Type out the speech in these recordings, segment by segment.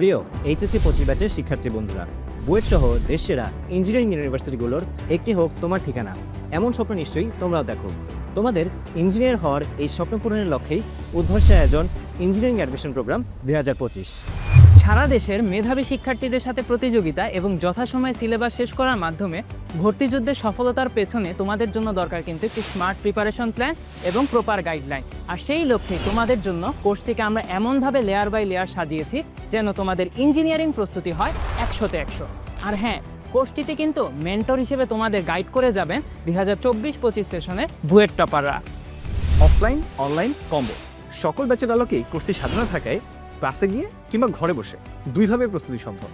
প্রিয় এইচএসসি পঁচিশ ব্যাচের শিক্ষার্থী বন্ধুরা বুয়েট সহ দেশেরা ইঞ্জিনিয়ারিং ইউনিভার্সিটিগুলোর একটি হোক তোমার ঠিকানা। এমন স্বপ্ন নিশ্চয়ই তোমরাও দেখো। তোমাদের ইঞ্জিনিয়ার হওয়ার এই স্বপ্ন পূরণের লক্ষ্যেই উদ্ভর্ষে আয়োজন ইঞ্জিনিয়ারিং অ্যাডমিশন প্রোগ্রাম দুই হাজার পঁচিশ। সারা দেশের মেধাবী শিক্ষার্থীদের সাথে প্রতিযোগিতা এবং যথাসময়ে সিলেবাস শেষ করার মাধ্যমে ভর্তি যুদ্ধের সফলতার পেছনে তোমাদের জন্য দরকার কিন্তু একটি স্মার্ট প্রিপারেশন প্ল্যান এবং প্রপার গাইডলাইন আর সেই লক্ষ্যে তোমাদের জন্য কোর্সটিকে আমরা এমনভাবে লেয়ার বাই লেয়ার সাজিয়েছি যেন তোমাদের ইঞ্জিনিয়ারিং প্রস্তুতি হয় একশোতে একশো। আর হ্যাঁ কোর্সটিতে কিন্তু মেন্টর হিসেবে তোমাদের গাইড করে যাবেন দুই হাজার চব্বিশ পঁচিশ সেশনের বুয়েট টপাররা। অফলাইন অনলাইন কম্বো সকল ব্যাচের আলোকেই কোর্সটি সাজানো থাকায় ক্লাসে গিয়ে কিংবা ঘরে বসে দুইভাবে প্রস্তুতি সম্ভব।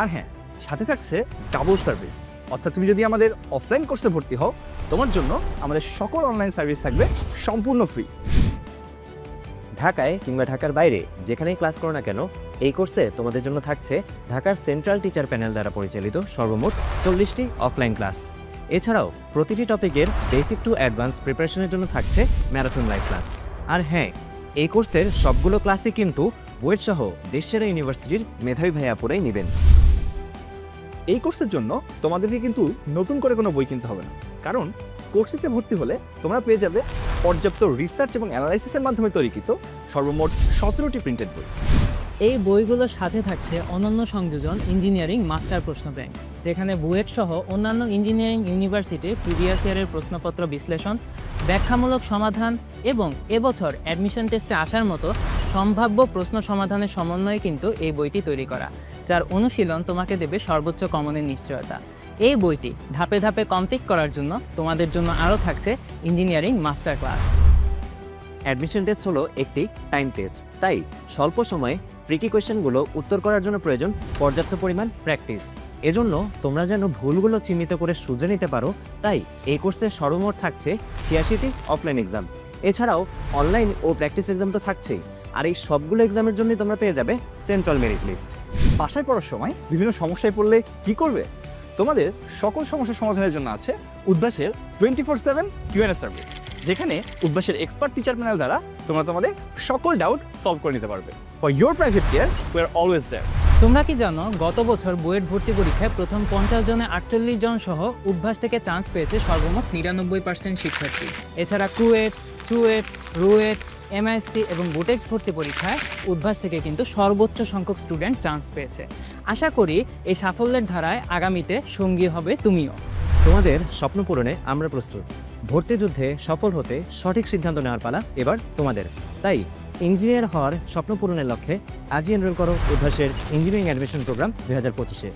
আর হ্যাঁ সাথে থাকছে ডাবল সার্ভিস অর্থাৎ তুমি যদি আমাদের অফলাইন কোর্সে ভর্তি হও, তোমার জন্য আমাদের সকল অনলাইন সার্ভিস থাকবে সম্পূর্ণ ফ্রি ঢাকায় কিংবা ঢাকার বাইরে যেখানেই ক্লাস করো না কেন, এই কোর্সে তোমাদের জন্য থাকছে ঢাকার সেন্ট্রাল টিচার প্যানেল দ্বারা পরিচালিত সর্বমোট চল্লিশটি অফলাইন ক্লাস এছাড়াও প্রতিটি টপিকের বেসিক টু অ্যাডভান্স প্রিপারেশনের জন্য থাকছে ম্যারাথন লাইভ ক্লাস আর হ্যাঁ এই কোর্সের সবগুলো ক্লাসই কিন্তু বুয়েট সহ দেশের ইউনিভার্সিটির মেধাবী ভাইয়াপুরাই নেবেন। এই কোর্সের জন্য তোমাদেরকে কিন্তু নতুন করে কোনো বই কিনতে হবে না। কারণ কোর্সটিতে ভর্তি হলে তোমরা পেয়ে যাবে পর্যাপ্ত রিসার্চ এবং অ্যানালাইসিসের মাধ্যমে তৈরিকৃত সর্বমোট সতেরোটি প্রিন্টেড বই। এই বইগুলোর সাথে থাকছে অনন্য সংযোজন ইঞ্জিনিয়ারিং মাস্টার প্রশ্ন ব্যাংক যেখানে বুয়েট সহ অন্যান্য ইঞ্জিনিয়ারিং ইউনিভার্সিটির প্রিভিয়াস ইয়ারের প্রশ্নপত্র বিশ্লেষণ ব্যাখ্যামূলক সমাধান এবং এবছর অ্যাডমিশন টেস্টে আসার মতো সম্ভাব্য প্রশ্ন সমাধানের সমন্বয়ে কিন্তু এই বইটি তৈরি করা, যার অনুশীলন তোমাকে দেবে সর্বোচ্চ কমনের নিশ্চয়তা। এই বইটি ধাপে ধাপে কমপ্লিট করার জন্য তোমাদের জন্য আরও থাকছে engineering master class admission test হলো একটি টাইম টেস্ট, তাই স্বল্প সময়ে ট্রিকি কোয়েশ্চেনগুলো উত্তর করার জন্য প্রয়োজন পর্যাপ্ত পরিমাণ প্র্যাকটিস। এজন্য তোমরা যেন ভুলগুলো চিহ্নিত করে শুধরে নিতে পারো, তাই এই কোর্সে সর্বমোট থাকছে ছিয়াশিটি অফলাইন এক্সাম। এছাড়াও অনলাইন ও প্র্যাকটিস এক্সাম তো থাকছেই। আর এই সবগুলো এক্সামের জন্যই তোমরা পেয়ে যাবে সেন্ট্রাল মেরিট লিস্ট বাসায় পড়ার সময় বিভিন্ন সমস্যায় পড়লে কি করবে? তোমাদের সকল সমস্যা সমাধানের জন্য আছে উদ্ভাসের twenty four seven Q and A service যেখানে উদ্ভাসের এক্সপার্ট টিচার প্যানেল দ্বারা তোমরা তোমাদের সকল ডাউট সলভ করে নিতে পারবে। For your private care we are always there তোমরা কি জানো, গত বছর বুয়েট ভর্তি পরীক্ষায় প্রথম পঞ্চাশ জনে আটচল্লিশ জন সহ উদ্ভাস থেকে চান্স পেয়েছে সর্বমোট নিরানব্বই পার্সেন্ট শিক্ষার্থী। এছাড়া কুয়েট চুয়েট রুয়েট এমআইএসটি এবং বুটেক্স ভর্তি পরীক্ষায় উদ্ভাস থেকে কিন্তু সর্বোচ্চ সংখ্যক স্টুডেন্ট চান্স পেয়েছে। আশা করি এই সাফল্যের ধারায় আগামীতে সঙ্গী হবে তুমিও। তোমাদের স্বপ্ন পূরণে আমরা প্রস্তুত। ভর্তি যুদ্ধে সফল হতে সঠিক সিদ্ধান্ত নেওয়ার পালা এবার তোমাদের। তাই ইঞ্জিনিয়ার হওয়ার স্বপ্ন পূরণের লক্ষ্যে আজই এনরোল করো উদ্ভাসের ইঞ্জিনিয়ারিং অ্যাডমিশন প্রোগ্রাম দুই হাজার পঁচিশে।